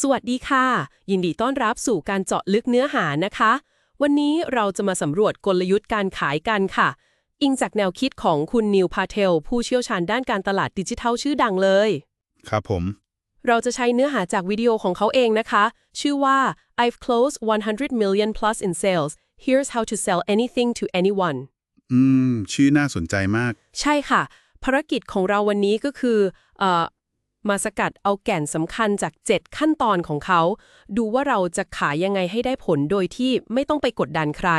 สวัสดีค่ะ ยินดีต้อนรับสู่การเจาะลึกเนื้อหานะคะ วันนี้เราจะมาสำรวจกลยุทธ์การขายกันค่ะ อิงจากแนวคิดของคุณนิวพาเทล ผู้เชี่ยวชาญด้านการตลาดดิจิทัลชื่อดังเลย ครับผม เราจะใช้เนื้อหาจากวิดีโอของเขาเองนะคะ ชื่อว่า I've closed 100 million plus in sales here's how to sell anything to anyone อืม ชื่อน่าสนใจมาก ใช่ค่ะ ภารกิจของเราวันนี้ก็คือเอ่อ มาสกัดเอาแก่นสำคัญจาก 7 ขั้นตอนของเขา ดูว่าเราจะขายยังไงให้ได้ผลโดยที่ไม่ต้องไปกดดันใคร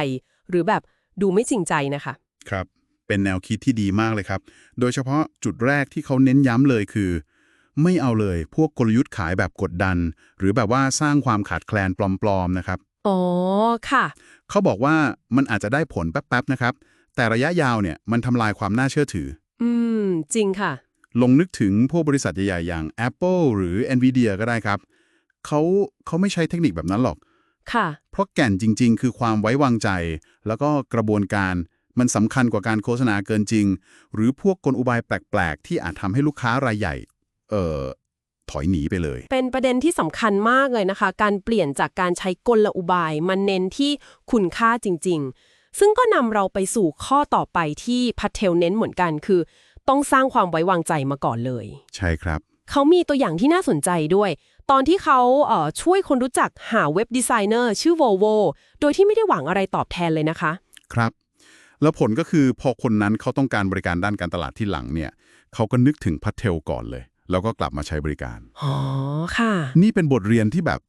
หรือแบบดูไม่จริงใจนะคะ ครับ เป็นแนวคิดที่ดีมากเลยครับ โดยเฉพาะจุดแรกที่เขาเน้นย้ำเลยคือ ไม่เอาเลยพวกกลยุทธ์ขายแบบกดดัน หรือแบบว่าสร้างความขาดแคลนปลอมๆนะครับ อ๋อ ค่ะ เขาบอกว่ามันอาจจะได้ผลแป๊บๆนะครับ แต่ระยะยาวเนี่ยมันทำลายความน่าเชื่อถือ อืม จริงค่ะ ลองนึกถึงพวกบริษัทใหญ่ๆ อย่าง Apple หรือ Nvidia ก็ได้ครับเขาเขาไม่ใช้เทคนิคแบบนั้นหรอก ค่ะ เพราะแก่นจริง ๆ คือความไว้วางใจ แล้วก็กระบวนการมันสำคัญกว่าการโฆษณาเกินจริง หรือพวกกลอุบายแปลก ๆ ที่อาจทำให้ลูกค้ารายใหญ่ เอ่อ ถอยหนีไปเลย เป็นประเด็นที่สำคัญมากเลยนะคะ การเปลี่ยนจากการใช้กลอุบายมันเน้นที่คุณค่าจริง ๆ ซึ่งก็นำเราไปสู่ข้อต่อไปที่พัทเทลเน้นเหมือนกันคือ ต้องสร้างความไว้วางใจมาก่อนเลย ใช่ครับ เขามีตัวอย่างที่น่าสนใจด้วย ตอนที่เขาเอ่อช่วยคนรู้จักหาเว็บดีไซเนอร์ชื่อ Volvo โดยที่ไม่ได้หวังอะไรตอบแทนเลยนะคะ ครับ แล้วผลก็คือพอคนนั้นเขาต้องการบริการด้านการตลาดที่หลังเนี่ยเขาก็นึกถึงพัทเทลก่อนเลย แล้วก็กลับมาใช้บริการอ๋อค่ะ นี่เป็นบทเรียนที่แบบ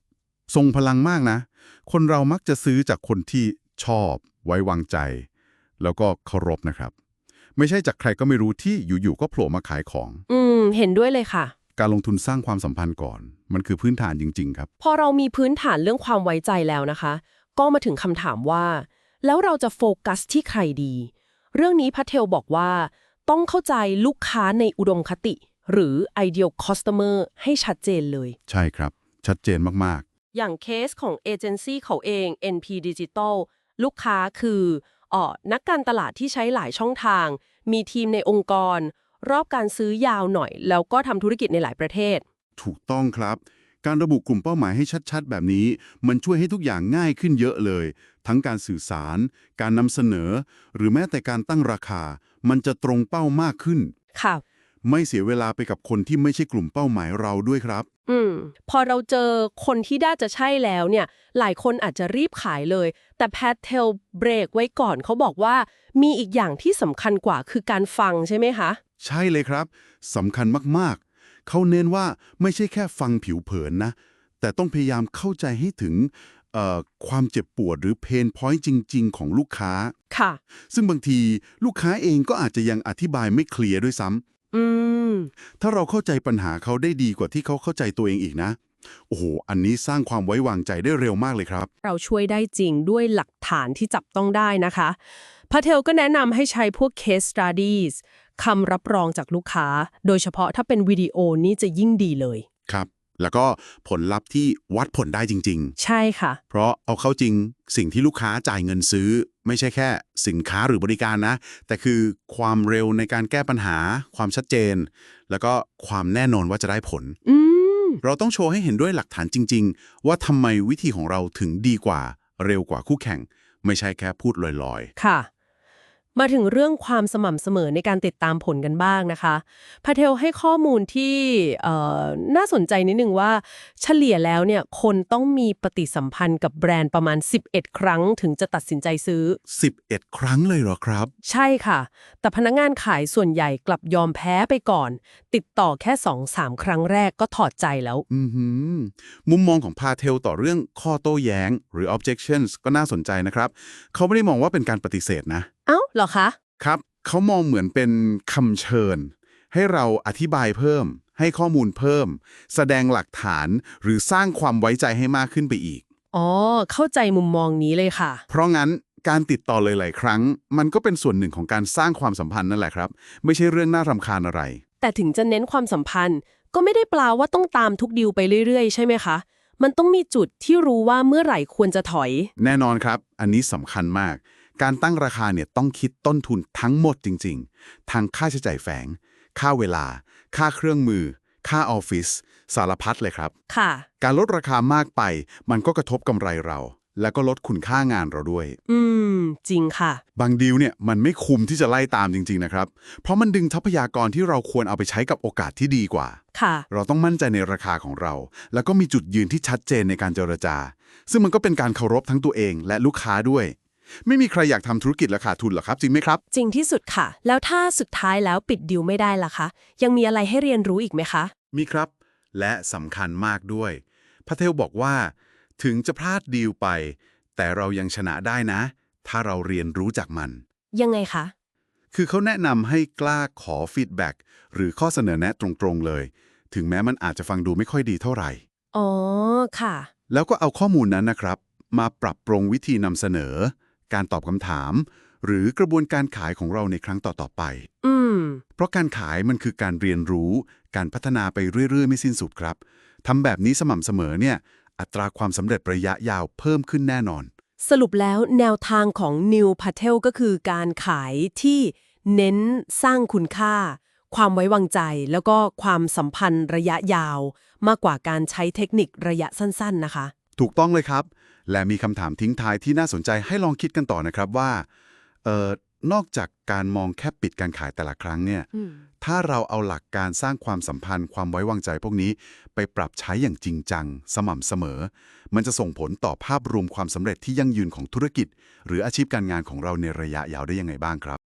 ทรงพลังมากนะ คนเรามักจะซื้อจากคนที่ชอบ ไว้วางใจ แล้วก็เคารพนะครับ ไม่ใช่จากใครก็ไม่รู้ที่อยู่ๆก็โผล่มาขายของ อืม เห็นด้วยเลยค่ะ การลงทุนสร้างความสัมพันธ์ก่อน มันคือพื้นฐานจริง ๆ ครับ พอเรามีพื้นฐานเรื่องความไว้ใจแล้วนะคะ ก็มาถึงคำถามว่า แล้วเราจะโฟกัสที่ใครดี เรื่องนี้พัทเทลบอกว่า ต้องเข้าใจลูกค้าในอุดมคติ หรือ ideal customer ให้ชัดเจนเลย ใช่ครับ ชัดเจนมากอย่างเคสของเอเจนซี่เขาเอง NP Digital ลูกค้าคือเอ่อนักการตลาดที่ใช้หลายช่องทาง มีทีมในองค์กร รอบการซื้อยาวหน่อย แล้วก็ทำธุรกิจในหลายประเทศๆถูกต้องครับ การระบุกลุ่มเป้าหมายให้ชัด ๆ แบบนี้ มันช่วยให้ทุกอย่างง่ายขึ้นเยอะเลย ทั้งการสื่อสาร การนำเสนอ หรือแม้แต่การตั้งราคา มันจะตรงเป้ามากขึ้น ค่ะ ไม่เสียเวลาไปกับคนที่ไม่ใช่กลุ่มเป้าหมายเราด้วยครับ อืม พอเราเจอคนที่น่าจะใช่แล้วเนี่ย หลายคนอาจจะรีบขายเลย แต่แพทเทลเบรกไว้ก่อนเขาบอกว่า มีอีกอย่างที่สำคัญกว่าคือการฟังใช่ไหมคะ ใช่เลยครับสำคัญมากๆ เขาเน้นว่าไม่ใช่แค่ฟังผิวเผินนะ แต่ต้องพยายามเข้าใจให้ถึงเอ่อความเจ็บปวดหรือเพนพอยต์จริง ๆ ของลูกค้า ค่ะ ซึ่งบางทีลูกค้าเองก็อาจจะยังอธิบายไม่เคลียร์ด้วยซ้ำ อืม ถ้าเราเข้าใจปัญหาเขาได้ดีกว่าที่เขาเข้าใจตัวเองอีกนะ โอ้โห อันนี้สร้างความไว้วางใจได้เร็วมากเลยครับ เราช่วยได้จริงด้วยหลักฐานที่จับต้องได้นะคะพาเทลก็แนะนำให้ใช้พวก case studies คำรับรองจากลูกค้า โดยเฉพาะถ้าเป็นวิดีโอนี่จะยิ่งดีเลย ครับ แล้วก็ผลลัพธ์ที่วัดผลได้จริง ๆ ใช่ค่ะ เพราะเอาเข้าจริงสิ่งที่ลูกค้าจ่ายเงินซื้อ ไม่ใช่แค่สินค้าหรือบริการนะ แต่คือความเร็วในการแก้ปัญหา ความชัดเจน แล้วก็ความแน่นอนว่าจะได้ผล อืม เราต้องโชว์ให้เห็นด้วยหลักฐานจริง ๆ ว่าทำไมวิธีของเราถึงดีกว่า เร็วกว่าคู่แข่ง ไม่ใช่แค่พูดลอยค่ะ มาถึงเรื่องความสม่ำเสมอในการติดตามผลกันบ้างนะคะพาเทลให้ข้อมูลที่เอ่อน่าสนใจนิดนึงว่าเฉลี่ยแล้วเนี่ยคนต้องมีปฏิสัมพันธ์กับแบรนด์ประมาณ 11 ครั้งถึงจะตัดสินใจซื้อๆ11 ครั้งเลยเหรอครับ ใช่ค่ะ แต่พนักงานขายส่วนใหญ่กลับยอมแพ้ไปก่อน ติดต่อแค่2-3ครั้งแรกก็ถอดใจแล้วอือหือมุมมองของพาเทลต่อเรื่องข้อโต้แย้ง หรือ objections ก็น่าสนใจนะครับ เขาไม่ได้มองว่าเป็นการปฏิเสธนะ เอ้า เหรอคะ ครับ เขามองเหมือนเป็นคำเชิญ ให้เราอธิบายเพิ่ม ให้ข้อมูลเพิ่ม แสดงหลักฐานหรือสร้างความไว้ใจให้มากขึ้นไปอีก อ๋อ เข้าใจมุมมองนี้เลยค่ะ เพราะงั้นการติดต่อเลยหลายครั้ง มันก็เป็นส่วนหนึ่งของการสร้างความสัมพันธ์นั่นแหละครับ ไม่ใช่เรื่องน่ารำคาญอะไร แต่ถึงจะเน้นความสัมพันธ์ ก็ไม่ได้แปลว่าต้องตามทุกดีลไปเรื่อยๆ ใช่ไหมคะ มันต้องมีจุดที่รู้ว่าเมื่อไหร่ควรจะถอย แน่นอนครับ อันนี้สำคัญมาก การตั้งราคาเนี่ยต้องคิดต้นทุนทั้งหมดจริง ๆ ทางค่าใช้จ่ายแฝง ค่าเวลา ค่าเครื่องมือ ค่าออฟฟิศสารพัดเลยครับ ค่ะ การลดราคามากไป มันก็กระทบกำไรเรา แล้วก็ลดคุณค่างานเราด้วย อืม จริงค่ะ บางดีลเนี่ยมันไม่คุ้มที่จะไล่ตามจริง ๆ นะครับ เพราะมันดึงทรัพยากรที่เราควรเอาไปใช้กับโอกาสที่ดีกว่า ค่ะ เราต้องมั่นใจในราคาของเรา แล้วก็มีจุดยืนที่ชัดเจนในการเจรจา ซึ่งมันก็เป็นการเคารพทั้งตัวเองและลูกค้าด้วย ไม่มีใครอยากทำธุรกิจราคาทุนหรอกครับ จริงไหมครับ จริงที่สุดค่ะ แล้วถ้าสุดท้ายแล้วปิดดิวไม่ได้ล่ะคะ ยังมีอะไรให้เรียนรู้อีกไหมคะ มีครับ และสำคัญมากด้วยพาเทลบอกว่า ถึงจะพลาดดีลไป แต่เรายังชนะได้นะ ถ้าเราเรียนรู้จากมัน ยังไงคะ คือเขาแนะนำให้กล้าขอฟีดแบ็กหรือข้อเสนอแนะตรงๆเลย ถึงแม้มันอาจจะฟังดูไม่ค่อยดีเท่าไหร่ อ๋อ ค่ะ แล้วก็เอาข้อมูลนั้นนะครับ มาปรับปรุงวิธีนำเสนอ การตอบคำถาม หรือกระบวนการขายของเราในครั้งต่อๆไป อืม เพราะการขายมันคือการเรียนรู้ การพัฒนาไปเรื่อย ๆ ไม่สิ้นสุดครับทำแบบนี้สม่ำเสมอเนี่ย อัตราความสำเร็จระยะยาวเพิ่มขึ้นแน่นอน สรุปแล้วแนวทางของ New Patel ก็คือการขายที่เน้นสร้างคุณค่า ความไว้วางใจ แล้วก็ความสัมพันธ์ระยะยาว มากกว่าการใช้เทคนิคระยะสั้น ๆ นะคะ ถูกต้องเลยครับ และมีคำถามทิ้งท้ายที่น่าสนใจให้ลองคิดกันต่อนะครับว่าเอ่อนอกจากการมองแค่ปิดการขายแต่ละครั้งเนี่ยอืมถ้าเราเอาหลักการสร้างความสัมพันธ์ความไว้วางใจพวกนี้ไปปรับใช้อย่างจริงจัง สม่ำเสมอ มันจะส่งผลต่อภาพรวมความสำเร็จที่ยั่งยืนของธุรกิจ หรืออาชีพการงานของเราในระยะยาวได้ยังไงบ้างครับ